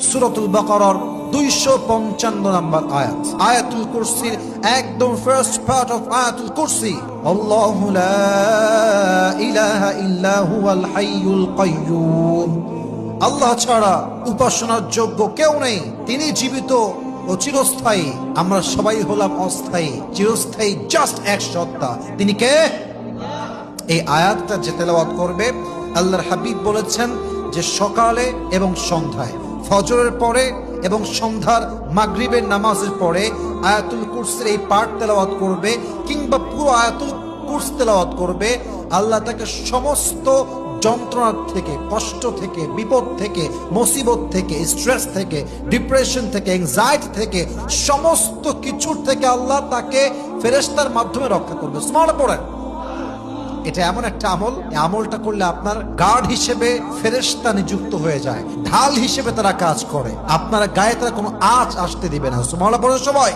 সুরতুল বাকারার দুইশো পঞ্চান্ন নম্বর আয়াত। আয়াতুল কুরসির একদম ফার্স্ট পার্ট অফ আয়াতুল কুরসি। আল্লাহু লা ইলাহা ইল্লা হুয়াল হাইয়ুল কাইয়্যুম আল্লাহ ছাড়া উপাসনার যোগ্য কেউ নেই। তিনি জীবিত ও চিরস্থায়ী। আমরা সবাই হলাম অস্থায়ী। চিরস্থায়ী জাস্ট এক সত্তা। তিনি কে? এই আয়াতটা যে তেলাওয়াত করবে, আল্লাহর হাবিব বলেছেন যে সকালে এবং সন্ধ্যায়। ফজরের পরে এবং সন্ধ্যার মাগরিবের নামাজের পরে আয়াতুল কুরসির এই পাঠ তেলাওয়াত করবে কিংবা পুরো আয়াতুল কুরস তেলাওয়াত করবে, আল্লাহ তাকে সমস্ত যন্ত্রণা থেকে, কষ্ট থেকে, বিপদ থেকে, মুসিবত থেকে স্ট্রেস থেকে ডিপ্রেশন থেকে এংজাইটি থেকে, সমস্ত কিছুর থেকে আল্লাহ তাকে ফেরেস্তার মাধ্যমে রক্ষা করবে। স্মার্ট পড়েন। এটা এমন একটা আমল আমলটা করলে আপনার গার্ড হিসেবে ফেরেস্তা নিযুক্ত হয়ে যায়, ঢাল হিসেবে তারা কাজ করে। আপনার গায়ে তারা কোনো আঁচ আসতে দিবে না। সময়